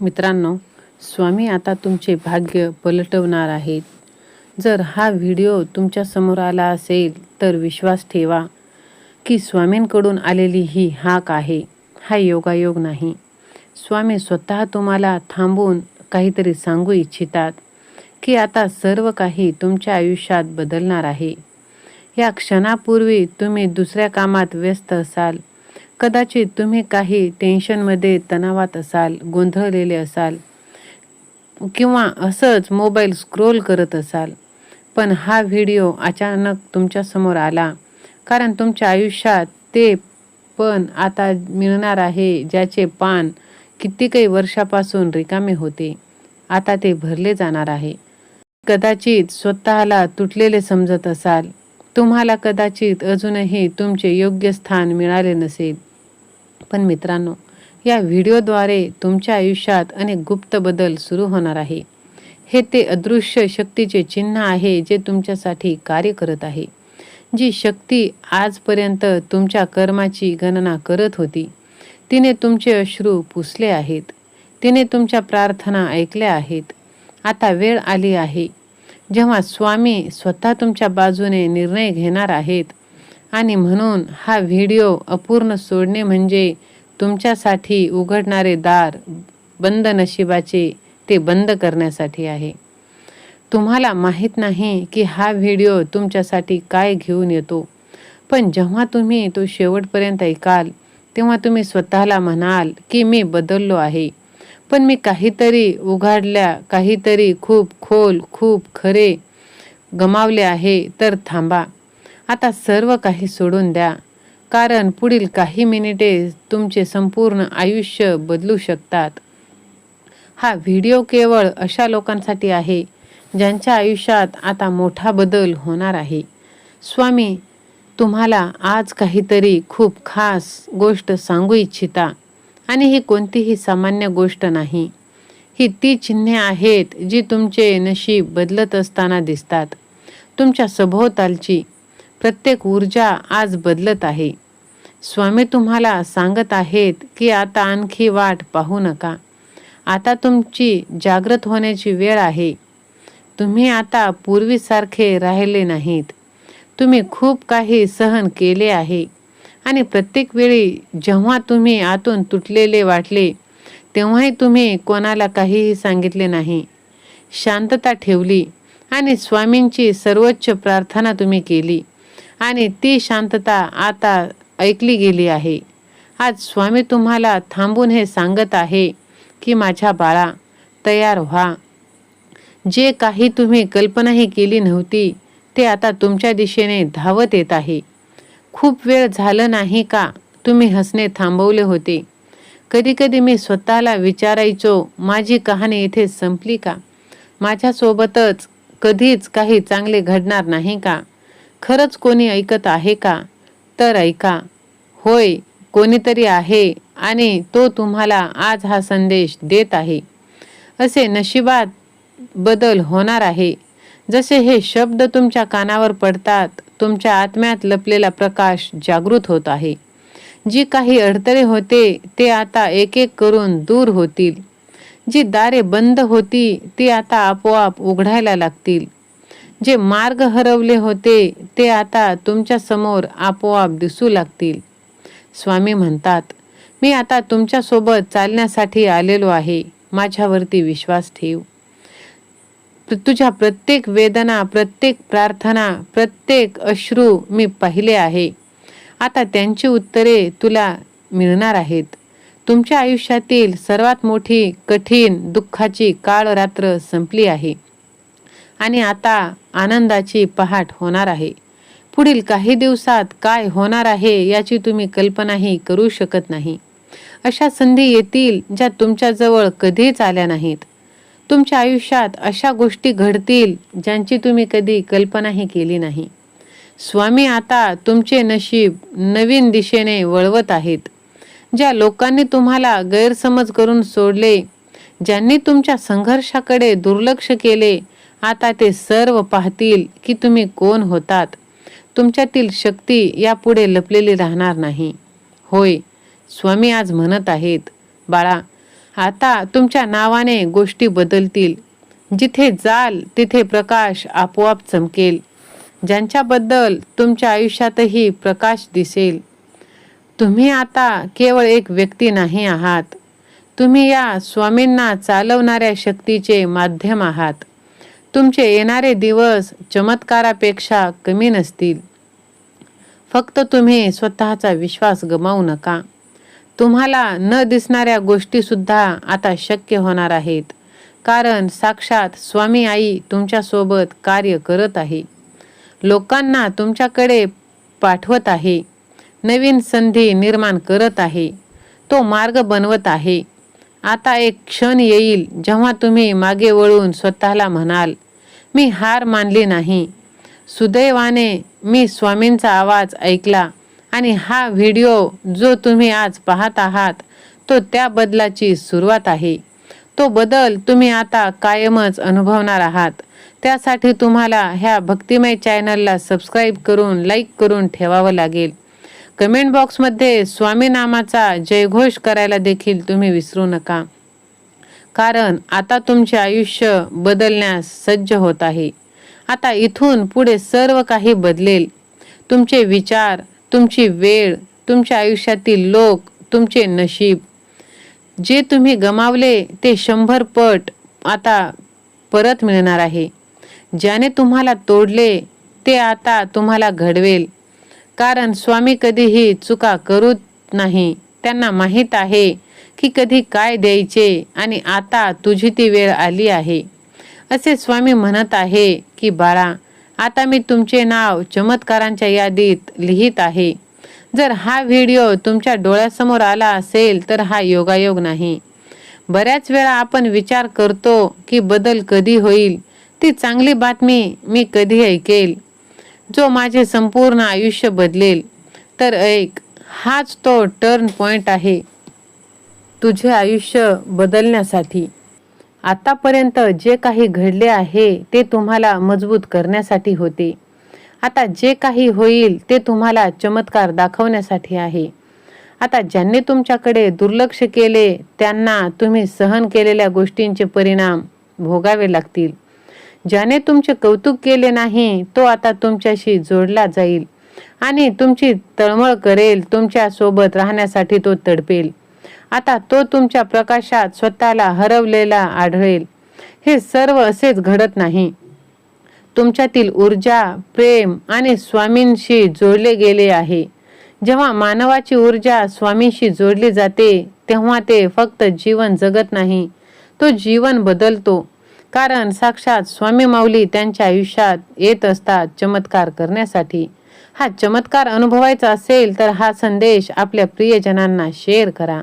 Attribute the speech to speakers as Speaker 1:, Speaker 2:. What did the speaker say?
Speaker 1: मित्रांनो स्वामी आता तुमचे भाग्य पलटवणार आहेत. जर हा व्हिडिओ तुमच्यासमोर आला असेल तर विश्वास ठेवा की स्वामींकडून आलेली ही हाक आहे. हा योगायोग नाही. स्वामी स्वतः तुम्हाला थांबून काहीतरी सांगू इच्छितात की आता सर्व काही तुमच्या आयुष्यात बदलणार आहे. या क्षणापूर्वी तुम्ही दुसऱ्या कामात व्यस्त असाल. कदाचित तुम्ही काही टेन्शनमध्ये तणावात असाल गोंधळलेले असाल किंवा असंच मोबाईल स्क्रोल करत असाल पण हा व्हिडिओ अचानक तुमच्यासमोर आला कारण तुमच्या आयुष्यात ते पण आता मिळणार आहे ज्याचे पान कितीकही वर्षापासून रिकामे होते आता ते भरले जाणार आहे. कदाचित स्वतःला तुटलेले समजत असाल तुम्हाला कदाचित अजूनही तुमचे योग्य स्थान मिळाले नसेल. पण मित्रांनो या व्हिडिओद्वारे तुमच्या आयुष्यात अनेक गुप्त बदल सुरू होणार आहे. हे ते अदृश्य शक्तीचे चिन्ह आहे जे तुमच्यासाठी कार्य करत आहे जी शक्ती आजपर्यंत तुमच्या कर्माची गणना करत होती. तिने तुमचे अश्रू पुसले आहेत तिने तुमच्या प्रार्थना ऐकल्या आहेत. आता वेळ आली आहे जेव्हा स्वामी स्वतः तुमच्या बाजूने निर्णय घेणार आहेत आणि म्हणून हा व्हिडिओ अपूर्ण सोडणे म्हणजे तुमच्यासाठी उघडणारे दार बंद नशिबाचे ते बंद करण्यासाठी आहे. तुम्हाला माहीत नाही की हा व्हिडिओ तुमच्यासाठी काय घेऊन येतो. पण जेव्हा तुम्ही तो शेवटपर्यंत ऐकाल तेव्हा तुम्ही स्वतःला म्हणाल की मी बदललो आहे. पण मी काहीतरी उघडल्या काहीतरी खूप खोल खूप खरे गमावले आहे तर थांबा. आता सर्व काही सोडून द्या. कारण पुढील काही मिनिटे तुमचे संपूर्ण आयुष्य बदलू शकतात. हा व्हिडिओ केवळ अशा लोकांसाठी आहे ज्यांच्या आयुष्यात आता मोठा बदल होणार आहे. स्वामी तुम्हाला आज काहीतरी खूप खास गोष्ट सांगू इच्छिता आणि ही कोणतीही सामान्य गोष्ट नाही. ही ती चिन्हे आहेत जी तुमचे नशीब बदलत असताना दिसतात. तुमच्या सभोवतालची प्रत्येक ऊर्जा आज बदलत आहे. स्वामी तुम्हाला सांगत आहेत की आता आणखी वाट पाहू नका. आता तुमची जागृत होण्याची वेळ आहे. तुम्ही आता पूर्वीसारखे राहिले नाहीत. तुम्ही खूप काही सहन केले आहे. आणि प्रत्येक वेळी जेव्हा तुम्ही आतून तुटलेले वाटले तेव्हाही तुम्ही कोणाला काहीही सांगितले नाही. शांतता ठेवली आणि स्वामींची सर्वोच्च प्रार्थना तुम्ही केली. आणि ती शांतता आता ऐकली गेली आहे. आज स्वामी तुम्हाला थांबून हे सांगत आहे की माझ्या बाळा तयार व्हा. जे काही तुम्ही कल्पनाही केली नव्हती ते आता तुमच्या दिशेने धावत येत आहे. खूप वेळ झालं नाही का तुम्ही हसणे थांबवले होते? कधीकधी मी स्वतःला विचारायचो माझी कहाणी इथे संपली का? माझ्यासोबतच कधीच काही चांगले घडणार नाही का? खरंच कोणी ऐकत आहे का? तर ऐका. होय कोणीतरी आहे आणि तो तुम्हाला आज हा संदेश देत आहे. असे नशिबात बदल होणार आहे. जसे हे शब्द तुमच्या कानावर पडतात तुमच्या आत्म्यात लपलेला प्रकाश जागृत होत आहे. जी काही अडथळे होते ते आता एक एक करून दूर होतील. जी दारे बंद होती ती आता आपोआप उघडायला लागतील. जे मार्ग हरवले होते ते आता तुमच्यासमोर आपोआप दिसू लागतील. स्वामी म्हणतात मी आता तुमच्यासोबत चालण्यासाठी आलेलो आहे. माझ्यावरती विश्वास ठेव. तुझ्या प्रत्येक वेदना प्रत्येक प्रार्थना प्रत्येक अश्रू मी पाहिले आहे. आता त्यांची उत्तरे तुला मिळणार आहेत. तुमच्या आयुष्यातील सर्वात मोठी कठीण दुःखाची काळ रात्र संपली आहे. आणि आता आनंदाची पहाट होणार आहे. पुढील काही दिवसात काय होणार आहे याची तुम्ही कल्पनाही करू शकत नाही. अशा संधी येतील ज्या तुमच्याजवळ कधीच आल्या नाहीत. तुमच्या आयुष्यात अशा गोष्टी घडतील ज्यांची तुम्ही कधी कल्पनाही केली नाही. स्वामी आता तुमचे नशीब नवीन दिशेने वळवत आहेत. ज्या लोकांनी तुम्हाला गैरसमज करून सोडले ज्यांनी तुमच्या संघर्षाकडे दुर्लक्ष केले आता ते सर्व पाहतील की तुम्ही कोण होतात. तुमच्यातील शक्ती यापुढे लपलेली राहणार नाही. होय स्वामी आज म्हणत आहेत बाळा आता तुमच्या नावाने गोष्टी बदलतील. जिथे जाल तिथे प्रकाश आपोआप चमकेल. ज्यांच्याबद्दल तुमच्या आयुष्यातही प्रकाश दिसेल. तुम्ही आता केवळ एक व्यक्ती नाही आहात. तुम्ही या स्वामींना चालवणाऱ्या शक्तीचे माध्यम आहात. तुमचे येणारे दिवस चमत्कारापेक्षा कमी नसतील. फक्त तुम्ही स्वतःचा विश्वास गमावू नका. तुम्हाला न दिसणाऱ्या गोष्टीसुद्धा आता शक्य होणार आहेत. कारण साक्षात स्वामी आई तुमच्यासोबत कार्य करत आहे. लोकांना तुमच्याकडे पाठवत आहे. नवीन संधी निर्माण करत आहे. तो मार्ग बनवत आहे. आता एक क्षण येईल जेव्हा तुम्ही मागे वळून स्वतःला म्हणाल मी हार मानली नाही. सुदैवाने मी स्वामींचा आवाज ऐकला आणि हा व्हिडिओ जो तुम्ही आज पाहत आहात तो त्या बदलाची सुरुवात आहे. तो बदल तुम्ही आता कायमच अनुभवणार आहात. त्यासाठी तुम्हाला ह्या भक्तिमय चॅनलला सबस्क्राईब करून लाईक करून ठेवावं लागेल. कमेंट बॉक्समध्ये स्वामी नामाचा जयघोष करायला देखील तुम्ही विसरू नका. कारण आता तुमचे आयुष्य बदलण्यास सज्ज होत आहे. आता इथून पुढे सर्व काही बदलेल. तुमचे विचार तुमची वेळ तुमच्या आयुष्यातील लोक तुमचे नशीब. जे तुम्ही गमावले ते शंभर पट आता परत मिळणार आहे. ज्याने तुम्हाला तोडले ते आता तुम्हाला घडवेल. कारण स्वामी कधीही चुका करूत नाही. त्यांना माहीत आहे की कधी काय द्यायचे आणि आता तुझी ती वेळ आली आहे. असे स्वामी म्हणत आहे की बाळा आता मी तुमचे नाव चमत्कारांच्या यादीत लिहित आहे. जर हा व्हिडिओ तुमच्या डोळ्यासमोर आला असेल तर हा योगायोग नाही. बऱ्याच वेळा आपण विचार करतो की बदल कधी होईल. ती चांगली बातमी मी कधी ऐकेल? जो माझे संपूर्ण आयुष्य बदलेल. तर ऐक हाच तो टर्न पॉइंट आहे. तुझे आयुष्य बदलण्यासाठी. आतापर्यंत जे काही घडले आहे ते तुम्हाला मजबूत करण्यासाठी होते. आता जे काही होईल ते तुम्हाला चमत्कार दाखवण्यासाठी आहे. आता ज्यांनी तुमच्याकडे दुर्लक्ष केले त्यांना तुम्ही सहन केलेल्या गोष्टींचे परिणाम भोगावे लागतील. ज्याने तुमचे कौतुक केले नाही तो आता तुमच्याशी जोडला जाईल आणि तुमची तळमळ करेल तुमच्यासोबत राहण्यासाठी तो तडपेल. आता तो तुमच्या प्रकाशात स्वतःला हरवलेला आढळेल. हे सर्व असेच घडत नाही. तुमच्यातील ऊर्जा प्रेम आणि स्वामींशी जोडले गेले आहे. जेव्हा मानवाची ऊर्जा स्वामींशी जोडली जाते तेव्हा ते फक्त जीवन जगत नाही. तो जीवन बदलतो. कारण साक्षात स्वामी माऊली त्यांच्या आयुष्यात येत असतात चमत्कार करण्यासाठी. हा चमत्कार अनुभवायचा असेल तर हा संदेश आपल्या प्रियजनांना शेअर करा.